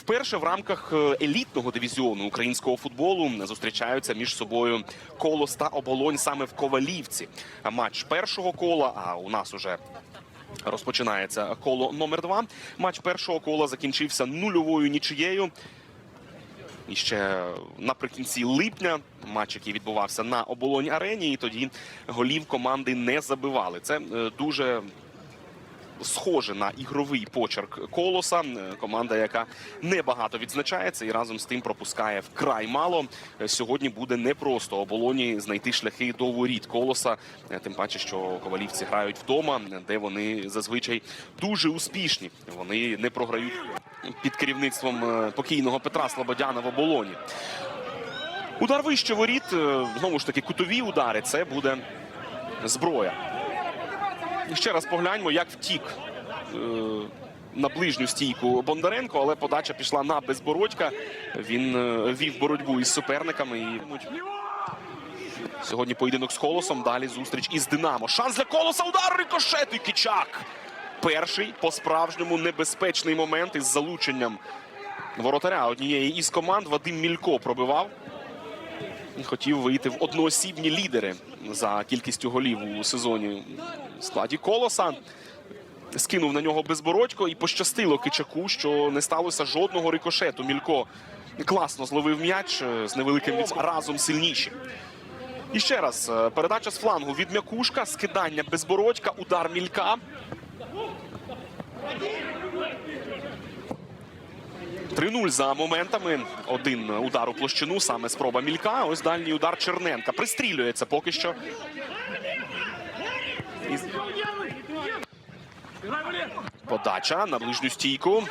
Вперше в рамках е, елітного дивізіону українського футболу зустрічаються між собою Колос та Оболонь саме в Ковалівці. Матч першого кола, а у нас уже розпочинається коло номер два. Матч першого кола закінчився нульовою нічиєю. І ще наприкінці липня матч, який відбувався на оболонь арені, і тоді голів команди не забивали. Це е, дуже схоже на ігровий почерк колоса. Е, Команда, яка небагато відзначається і разом з тим пропускає вкрай мало. Е, Сьогодні буде непросто оболоні знайти шляхи до воріт колоса. Е, Тим паче, що ковалівці грають вдома, де вони зазвичай дуже успішні. Вони не програють під керівництвом покійного Петра Слободяна в оболоні. Удар вище воріт. Знову ж таки, кутові удари. Це буде зброя. І Ще раз погляньмо, як втік е, на ближню стійку Бондаренко, але подача пішла на безбородька. Він е, вів боротьбу із суперниками. І сьогодні поєдинок з колосом. Далі зустріч із Динамо. Шанс для колоса. Удар рикошет і Кичак. Перший по-справжньому небезпечний момент із залученням воротаря однієї із команд. Вадим Мілько пробивав. Хотів вийти в одноосібні лідери за кількістю голів у сезоні в складі колоса. Скинув на нього безбородько і пощастило Кичаку, що не сталося жодного рикошету. Мілько класно зловив м'яч е, з невеликим від... разом сильніші. І ще раз е, передача з флангу від м'якушка, скидання безбородька, удар мілька. Три 0 за моментами. Один удар у площину, саме спроба мілька. Ось дальній удар Черненка. Пристрілюється поки що. І... Подача на ближню стійку.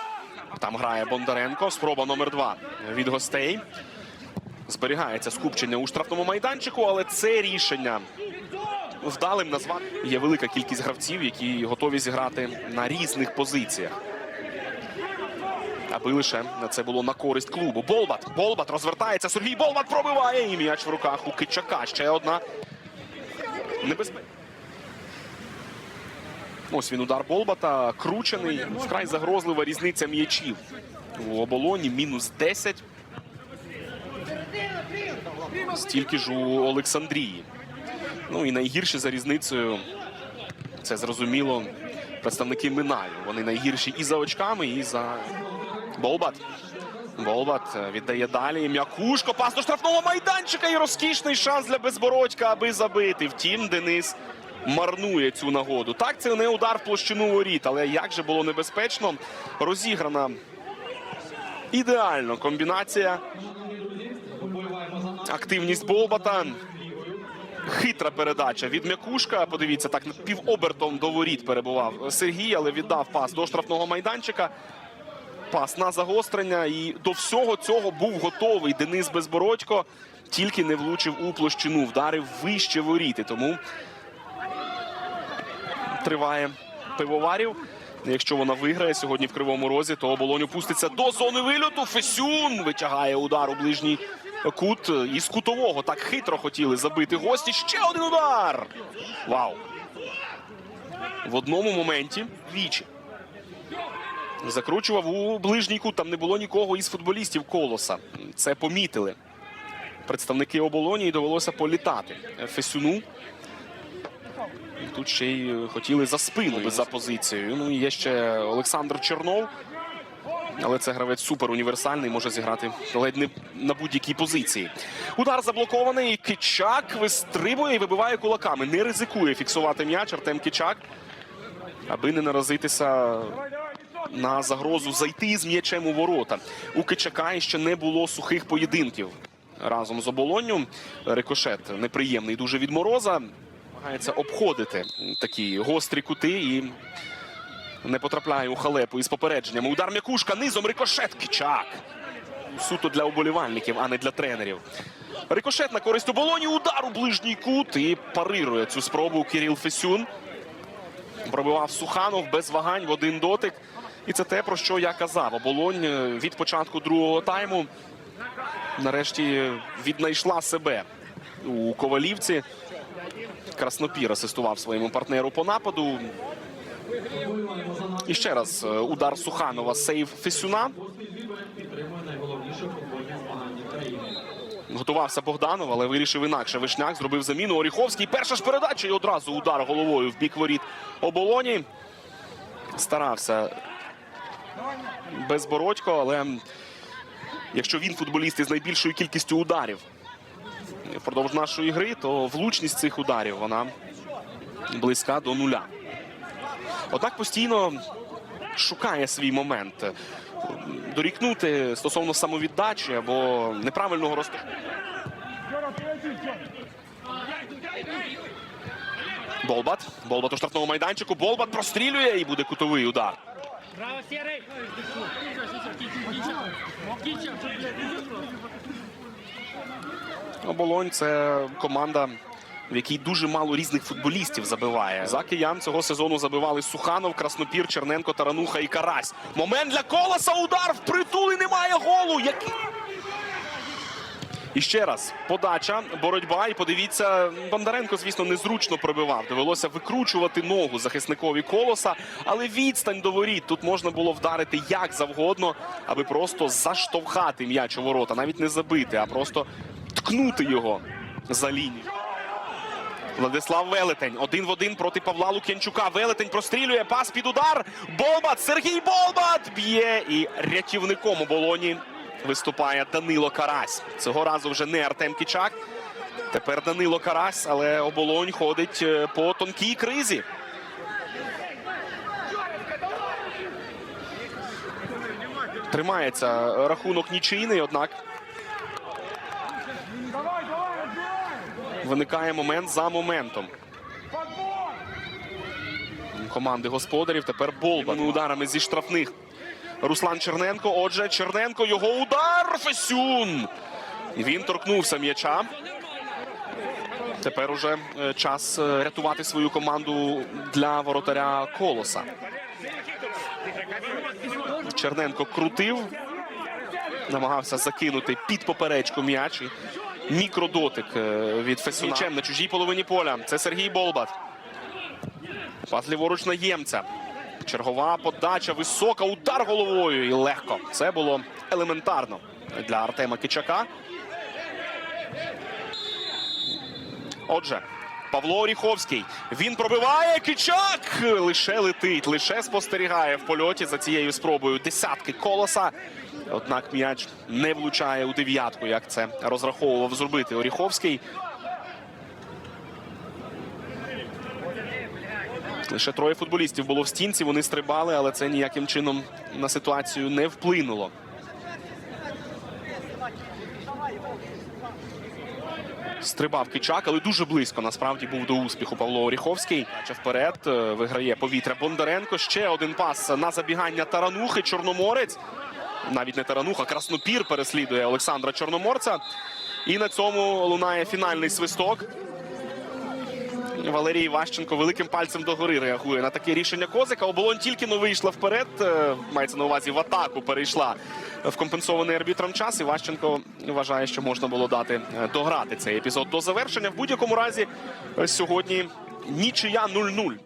Там грає Бондаренко. Спроба номер два від гостей. Зберігається скупчення у штрафному майданчику, але це рішення вдалим назвати. Є велика кількість гравців, які готові зіграти на різних позиціях. Аби лише це було на користь клубу. Болбат. Болбат розвертається. Сергій Болбат пробиває. І м'яч в руках у Кичака. Ще одна небезпека. Ось він удар Болбата. Кручений. Вкрай загрозлива різниця м'ячів. У оболоні мінус 10. Стільки ж у Олександрії. Ну і найгірше за різницею. Це зрозуміло. Представники Минаю. Вони найгірші і за очками, і за Болбат. Болбат е, віддає далі. М'якушко. Пас до штрафного майданчика. І розкішний шанс для безбородька, аби забити. Втім, Денис марнує цю нагоду. Так, це не удар в площину воріт, але як же було небезпечно. Розіграна ідеально комбінація. Активність Болбата. Хитра передача від м'якушка. Подивіться, так півобертом до воріт перебував Сергій, але віддав пас до штрафного майданчика. Пас на загострення. І до всього цього був готовий Денис Безбородько. Тільки не влучив у площину, вдарив вище воріти. Тому триває пивоварів. Якщо вона виграє сьогодні в кривому розі, то оболонь опуститься до зони вильоту. Фесюн витягає удар у ближній кут із кутового. Так хитро хотіли забити гості. Ще один удар. Вау! В одному моменті вічі. Закручував у ближній кут. Там не було нікого із футболістів колоса. Це помітили. Представники оболоні і довелося політати. Фесюну. Тут ще й хотіли за спину за позицією. Ну і є ще Олександр Чернов. Але це гравець супер універсальний, може зіграти ледь не на будь-якій позиції. Удар заблокований. Кичак вистрибує і вибиває кулаками. Не ризикує фіксувати м'яч Артем Кичак, аби не наразитися на загрозу зайти з м'ячем у ворота. У Кичака ще не було сухих поєдинків разом з оболонню. Рикошет неприємний дуже від мороза. Намагається обходити такі гострі кути і не потрапляє у халепу із попередженнями. Удар м'якушка низом рикошет. Кичак. Суто для уболівальників, а не для тренерів. Рикошет на користь оболоні. Удар у ближній кут і парирує цю спробу Кирил Фесюн. Пробивав Суханов без вагань в один дотик. І це те, про що я казав. Оболонь е, від початку другого тайму нарешті віднайшла себе у Ковалівці. Краснопір асистував своєму партнеру по нападу. І ще раз е, удар Суханова, сейв Фесюна. Готувався Богданов, але вирішив інакше. Вишняк зробив заміну. Оріховський. Перша ж передача і одразу удар головою в бік воріт оболоні. Старався безбородько, але якщо він футболіст із найбільшою кількістю ударів впродовж нашої гри, то влучність цих ударів вона близька до нуля. Однак постійно шукає свій момент. Дорікнути стосовно самовіддачі або неправильного розташування. Болбат. Болбат у штрафному майданчику. Болбат прострілює і буде кутовий удар. Браво, серый! Оболонь це команда, в якій дуже мало різних футболістів забиває. За киян цього сезону забивали Суханов, Краснопір, Черненко, Тарануха і Карась. Момент для колоса. Удар впритул і немає голу. Який? І ще раз подача, боротьба. І подивіться, Бондаренко, звісно, незручно пробивав. Довелося викручувати ногу захисникові колоса, але відстань до воріт тут можна було вдарити як завгодно, аби просто заштовхати м'яч у ворота, навіть не забити, а просто ткнути його за лінію. Владислав Велетень один в один проти Павла Лук'янчука. Велетень прострілює пас під удар. Болбат Сергій Болбат б'є і рятівником оболоні виступає Данило Карась. Цього разу вже не Артем Кічак. Тепер Данило Карась, але оболонь ходить е, по тонкій кризі. Тримається рахунок нічийний, однак виникає момент за моментом. Команди господарів тепер Болбан ударами зі штрафних. Руслан Черненко. Отже, Черненко його удар. Фесюн. Він торкнувся м'яча. Тепер уже е, час е, рятувати свою команду для воротаря Колоса. Черненко крутив, намагався закинути під поперечку м'яч. Мікродотик е, від Фесюна. М'ячем на чужій половині поля. Це Сергій Болбат. Пас ліворуч на ємця. Чергова подача, висока, удар головою і легко. Це було елементарно для Артема Кичака. Отже, Павло Оріховський. Він пробиває Кичак. Лише летить, лише спостерігає в польоті за цією спробою десятки колоса. Однак м'яч не влучає у дев'ятку, як це розраховував зробити Оріховський. Лише троє футболістів було в стінці. Вони стрибали, але це ніяким чином на ситуацію не вплинуло. Стрибав Кичак, але дуже близько насправді був до успіху Павло Оріховський. Бача вперед е, виграє повітря Бондаренко. Ще один пас на забігання Таранухи. Чорноморець. Навіть не Тарануха, Краснопір переслідує Олександра Чорноморця. І на цьому лунає фінальний свисток. Валерій Ващенко великим пальцем догори реагує на таке рішення Козика. Оболонь тільки не вийшла вперед. е, Мається на увазі в атаку перейшла в компенсований арбітром час. Іващенко вважає, що можна було дати е, дограти цей епізод до завершення. В будь-якому разі е, сьогодні нічия 0-0.